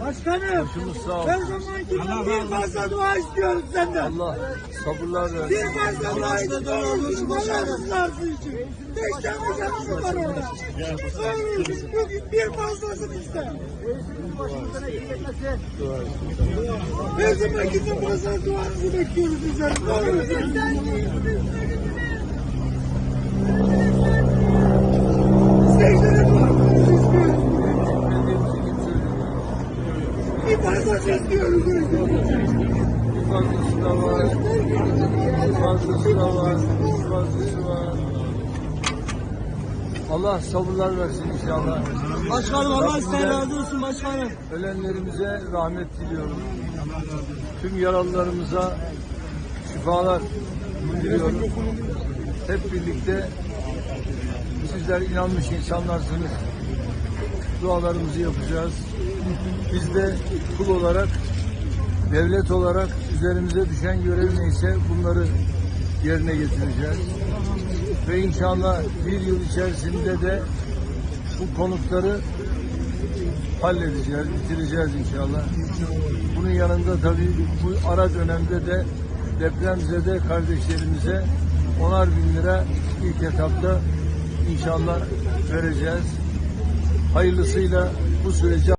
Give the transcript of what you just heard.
Başkanım. Her zamanki bir fazla dua istiyoruz senden. Allah sabırlar versin. Bir fazla dua istiyoruz. Allah rızası için. Beş tane canımız var orada. Doğrusu bugün bir fazlasını iste. Her zamanki fazla duanızı bekliyoruz bizler. Doğrusu. Secdede duanızı istiyoruz. Bir fazla istiyoruz. Bir fazlası da var. Bir fazlası da var. Bir fazlası var. Allah sabırlar versin inşallah. Başkanım Allah sizden razı olsun başkanım. Ölenlerimize rahmet diliyorum. Tüm yaralılarımıza şifalar diliyorum. Hep birlikte sizler inanmış insanlarsınız. Dualarımızı yapacağız. Biz de kul olarak, devlet olarak üzerimize düşen görev neyse bunları yerine getireceğiz. Ve inşallah bir yıl içerisinde de bu konutları halledeceğiz, bitireceğiz inşallah. Bunun yanında tabii bu ara dönemde de depremzede kardeşlerimize onar bin lira ilk etapta inşallah vereceğiz. Hayırlısıyla bu süreci